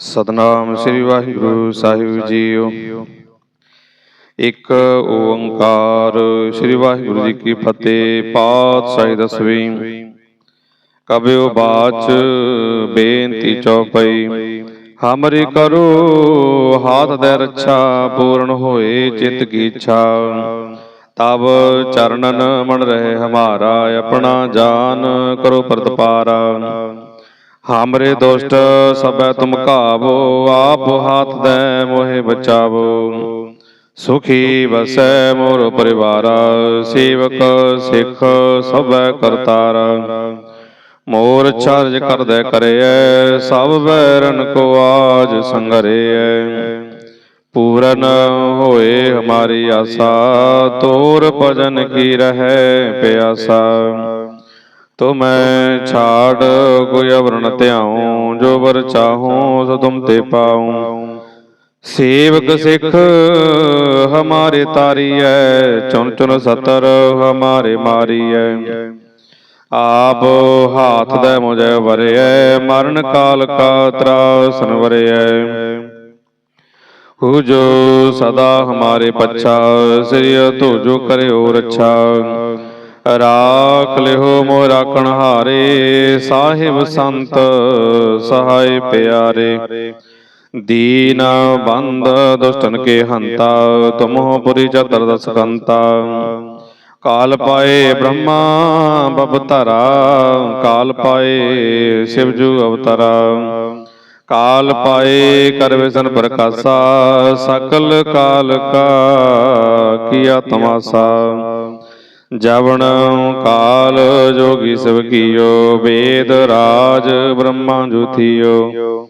ਸਤਨਾਮ ਸ੍ਰੀ ਵਾਹਿਗੁਰੂ ਸਾਹਿਬ ਜੀਓ। ਇੱਕ ਓੰਕਾਰ ਸ੍ਰੀ ਵਾਹਿਗੁਰੂ ਜੀ ਕੀ ਫਤਿਹ ਪਾਤਸ਼ਾਹੀ ਦਸਵੀਂ। ਕਬਿਓ ਬਾਚ ਬੇਨਤੀ ਚਉਪਈ ਹਮਰੀ ਕਰੋ ਹਾਥ ਦੇ ਰੱਛਾ ਪੂਰਨ ਹੋਏ ਚਿਤ ਕੀ ਇੱਛਾ ਤਬ ਚਰਨਨ ਮਨ ਰਹੇ ਹਮਾਰਾ ਆਪਣਾ ਜਾਨ ਕਰੋ ਪ੍ਰਤਪਾਰਾ। ਹਮਰੇ ਦੁਸ਼ਟ ਸਭੈ ਤੁਮ ਕਾਵੋ ਆਪ ਹਾਥ ਦੇ ਮੋਹਿ ਬਚਾਵੋ। ਸੁਖੀ ਵਸੈ ਮੋਰ ਪਰਿਵਾਰਾ ਸੇਵਕ ਸਿੱਖ ਸਭੈ ਕਰਤਾਰਾ। ਮੋਰ ਚਾਰਜ ਕਰਦੈ ਕਰਿਐ ਸਭ ਬੈਰਨ ਕੋ ਆਜ ਸੰਗਰਿਐ। ਪੂਰਨ ਹੋਏ ਹਮਾਰੀ ਆਸਾ ਤੋਰ ਭਜਨ ਕੀ ਰਹੈ ਪਿਆਸਾ। ਤੁਮੈ ਛਾੜ ਕੋਈ ਅਵਰਣ ਧਿਆਉ ਜੋ ਵਰ ਚਾਹੋ ਸੋ ਤੁਮ ਤੇ ਪਾਉ। ਸੇਵਕ ਸਿੱਖ ਹਮਾਰੇ ਤਾਰੀਐ ਚੁਨ ਚੁਨ ਸਤਰ ਹਮਾਰੇ ਮਾਰੀਐ। ਆਪ ਹਾਥ ਦੇ ਮੁਝੇ ਵਰਿਐ ਮਰਨ ਕਾਲ ਕਾ ਤਰਾਸਨ ਵਰਿਐ ਹੂ ਜੋ ਸਦਾ ਹਮਾਰੇ ਪੱਛਾ ਸ੍ਰੀ ਤੋ ਜੋ ਕਰਿਓ ਰੱਛਾ। ਰਾਖ ਲਿਓ ਮੋ ਰਾਖਣ ਹਾਰੇ, ਸਾਹਿਬ ਸੰਤ ਸਹਾਇ ਪਿਆਰੇ। ਦੀਨ ਬੰਦ ਦੁਸ਼ਟਨ ਕੇ ਹੰਤਾ, ਤੁਮਹੁ ਪੁਰੀ ਚਤਰ ਦਸ ਕੰਤਾ ਕਾਲ ਪਾਏ ਬ੍ਰਹਮਾ ਬਬਤਰਾ ਕਾਲ ਪਾਏ ਸ਼ਿਵ ਜੂ ਅਵਤਰਾ। ਕਾਲ ਪਾਏ ਕਰ ਵਿਸ਼ਨ ਪ੍ਰਕਾਸ਼ਾ, ਸਕਲ ਕਾਲ ਕਾ ਕੀਆ ਤਮਾਸਾ। ਜਵਨ ਕਾਲ ਜੋਗੀ ਸਭ ਕੀਓ, ਵੇਦ ਰਾਜ ਬ੍ਰਹਮਾ ਜੁਥਿਓ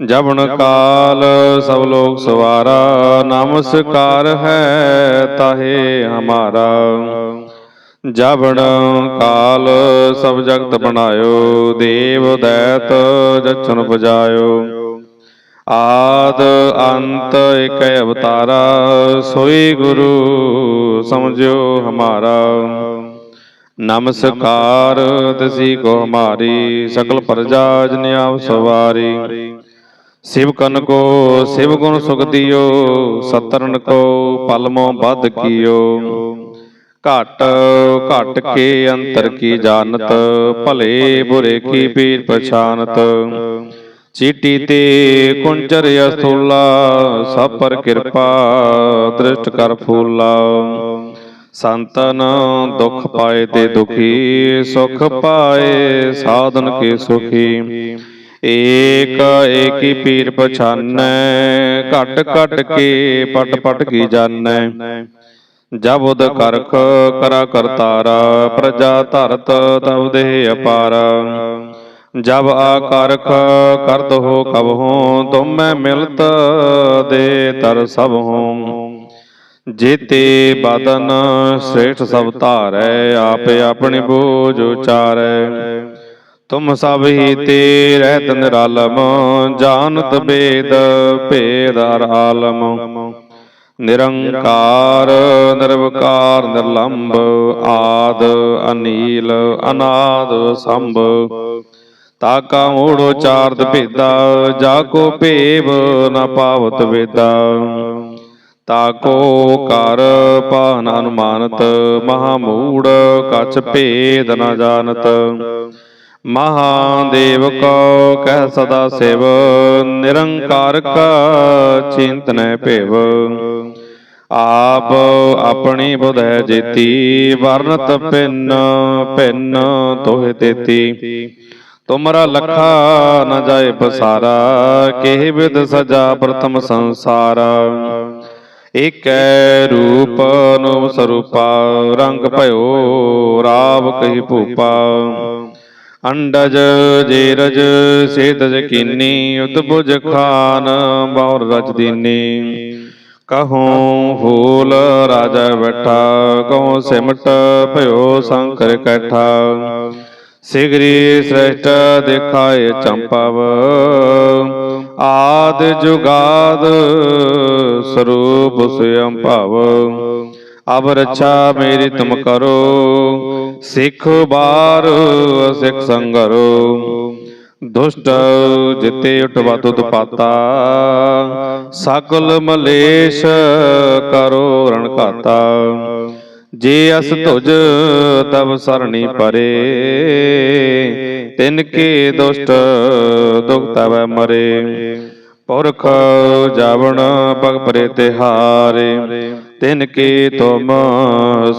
ਜਵਨ ਕਾਲ ਸਭ ਲੋਕ ਸਵਾਰਾ, ਨਮਸਕਾਰ ਹੈ ਤਾਹੇ ਹਮਾਰਾ। ਜਵਣ ਕਾਲ ਸਭ ਜਗਤ ਬਣਾਇਓ, ਦੇਵ ਦੈਤ ਜਚਨ ਬਜਾਇਓ ਆਦ ਅੰਤ ਇਕ ਅਵਤਾਰਾ, ਸੋਈ ਗੁਰੂ ਸਮਝੋ ਹਮਾਰਾ। ਨਮਸਕਾਰ ਤਸੀ ਕੋ ਹਮਾਰੀ, ਸਕਲ ਪ੍ਰਜਾ ਜਨਿਆਵ ਸਵਾਰੀ। ਸਿਵ ਕਨ ਕੋ, ਸਿਵ ਗੁਣ ਸੁਖ ਦਿਓ, ਸਤਰਨ ਕੋ, ਪਲਮੋ ਬਦ ਕੀਓ। ਘਟ ਘਟ ਕੇ ਅੰਤਰ ਕੀ ਜਾਣਤ, ਭਲੇ ਬੁਰੇ ਕੀ ਪੀਰ ਪਛਾਨਤ। ਚੀਟੀ ਤੇ ਕੁੰਚਰ ਅਸਥੂਲਾ ਸਭ ਪਰ ਕਿਰਪਾ, ਦ੍ਰਿਸ਼ਟ ਕਰ ਫੂਲਾ। ਸੰਤਨ ਦੁਖ ਪਾਏ ਤੇ ਦੁਖੀ, ਸੁਖ ਪਾਏ ਸਾਧਨ ਕੇ ਸੁਖੀ। ਏਕ, ਏਕੀ ਪੀਰ ਪਛਾਨੈ, ਘਟ ਘਟ ਕੇ ਪਟ ਪਟ ਕੀ ਜਾਣੈ ਜਬ ਉਦ ਕਰਖ ਕਰਾ ਕਰਤਾਰਾ, ਪ੍ਰਜਾ ਧਰਤ ਤਬ ਦੇਹ ਅਪਾਰ। ਜਬ ਆਕਰਖ ਕਰਤ ਹੋ ਕਬ ਹੋ ਤੁਮੈ ਮਿਲਤ ਦੇ ਤਰ ਸਭ ਹੋ ਜੀਤੇ ਬਦਨ ਸ੍ਰੇਸ਼ਟ ਸਭ ਧਾਰੈ, ਆਪੇ ਆਪਣੀ ਬੋਝ ਉਚਾਰੈ। ਤੁਮ ਸਭ ਹੀ ਤੇ ਰਹਿਤ ਨਿਰਾਲਮ ਜਾਣਤ ਬੇਦ ਭੇਦ ਹਰ ਆਲਮ। ਨਿਰੰਕਾਰ, ਨਿਰਵਕਾਰ ਨਿਰਲੰਭ ਆਦ, ਅਨੀਲ, ਅਨਾਦ, ਸੰਭ। ਤਾਕਾ ਮੂੜੋ ਚਾਰਦ ਭੇਦਾ, ਜਾ ਕੋ ਭੇਵ ਨ ਪਾਵਤ ਵੇਦਾ। ਤਾਕੋ ਕਰ ਪਾਨ ਅਨੁਮਾਨਤ, ਮਹਾ ਮੂੜ ਕਛ ਭੇਦ ਨ ਜਾਣਤ। ਮਹਾਦੇਵ ਕੋ ਕਹਿ ਸਦਾ ਸਿਵ, ਨਿਰੰਕਾਰ ਕਾ ਚਿੰਤਨੈ ਭੇਵ। ਆਪ ਆਪਣੀ ਬੁਧ ਜੇਤੀ, ਵਰਨਤ ਪਿੰਨ ਪਿੰਨ ਤੋਹਿ ਤੇਤੀ। ਤੁਮਰਾ ਲਖਾ ਨ ਜਾਏ ਪਸਾਰਾ ਕਿਹ ਵਿਦ ਸਜਾ ਪ੍ਰਥਮ ਸੰਸਾਰਾ। ਏਕੈ ਰੂਪ ਨੂੰ ਸਰੂਪਾ ਰੰਗ ਭਇਓ ਰਾਵ ਕਹੀ ਭੂਪਾ। ਅੰਡਜ ਜੇਰਜ ਸੇਤਜ ਕੀਨੀ ਉਤਬੁਜ ਖਾਨ ਬੌਰ ਰਚ ਦੀਨੀ। ਕਹੂੰ ਫੂਲ ਰਾਜਾ ਬੈਠਾ ਕਹੂੰ ਸਿਮਟ ਭਇਓ ਸੰਕਰ ਕੈਠਾ। ਸਿਗਰੀ ਸ੍ਰੇਸ਼ਟ ਦੇਖਾਏ ਚੰਪਵ। ਆਦ ਜੁਗਾਦ ਸਰੂਪ ਸਯੰ ਭਵ। ਅਬ ਰੱਛਾ ਮੇਰੀ ਤੁਮ ਕਰੋ, ਸਿੱਖ ਬਾਰ ਸਿੱਖ ਸੰਗਰੋ। ਦੁਸ਼ਟ ਜਿਤੇ ਉਠਵਾ ਤੁਧ ਪਾਤਾ ਸਕਲ ਮਲੇਸ਼ ਕਰੋ ਰਣ ਘਾਤਾ। ਜੇ ਅਸ ਤੁਜ ਤਬ ਸਰਣੀ ਪਰੇ ਤਿਨ ਕੇ ਦੁਸ਼ਟ ਦੁਖ ਤਵੈ ਮਰੇ ਪੁਰਖ ਜਾਵਣ ਪਗ ਪਰੇ ਤਿਹਾਰੇ ਤਿਨ ਕੇ ਤੁਮ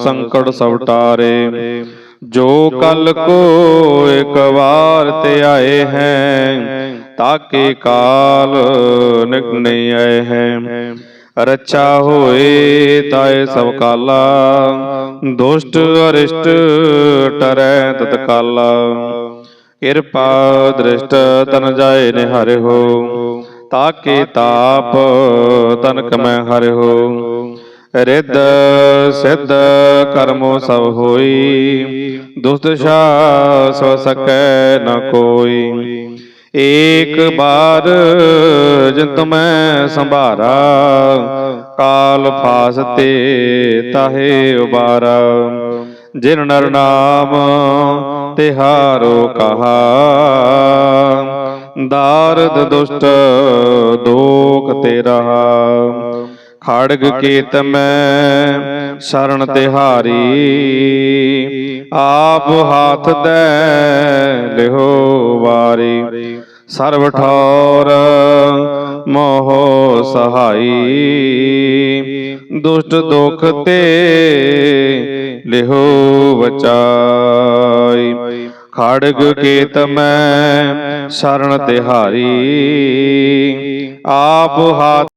ਸੰਕਟ ਸਭ ਟਾਰੇ ਜੋ ਕਲ ਕੋ ਇੱਕ ਵਾਰ ਤੇ ਆਏ ਹੈ ਤਾਕੇ ਕਾਲ ਨਿਕ ਨਹੀਂ ਆਏ ਹੈ। ਰਚਾ ਹੋਏ ਤਾਏ ਸਭ ਕਾਲਾ, ਦੁਸ਼ਟ ਅਰਿਸ਼ਟ ਟਰੈ ਤਤਕਾਲਾ ਕਿਰਪਾ ਦ੍ਰਿਸ਼ਟ ਤਨ ਜਾਏ ਨੇ ਹੋ, ਤਾਕੇ ਤਾਪ ਤਨਕ ਮੈਂ ਹਰਿ ਹੋ। ਰਿੱਧ ਸਿੱਧ ਕਰਮੋ ਸਭ ਹੋਈ, ਦੁਸ਼ਟ ਸ਼ਾ ਸੋ ਸਕੈ ਨ ਕੋਈ। ਏਕ ਬਾਰ ਜਿਤ ਮੈਂ ਸੰਭਾਰਾ ਕਾਲ ਫਾਸ ਤੇ ਤਾਹੇ ਉਬਾਰਾ। ਜਿਨ ਨਰ ਨਾਮ ਤਿਹਾਰੋ ਕਹਾ। ਦਾਰਦ ਦੁਸ਼ਟ ਦੋਖ ਤੇ ਰਹਾ ਖੜਗ ਕੇਤ ਮੈਂ ਸ਼ਰਨ ਤਿਹਾਰੀ। ਆਪ ਹਾਥ ਦੇ ਲਿਹੋ ਵਾਰੀ। ਸਰਬ ਠੌਰ ਮੋਹ ਸਹਾਈ। ਦੁਸ਼ਟ ਦੁਖ ਤੇ ਲਿਹੋ ਬਚਾਈ ਖੜਗ ਕੇਤ ਮੈਂ ਸ਼ਰਨ ਤਿਹਾਰੀ। ਆਪ ਹਾਥ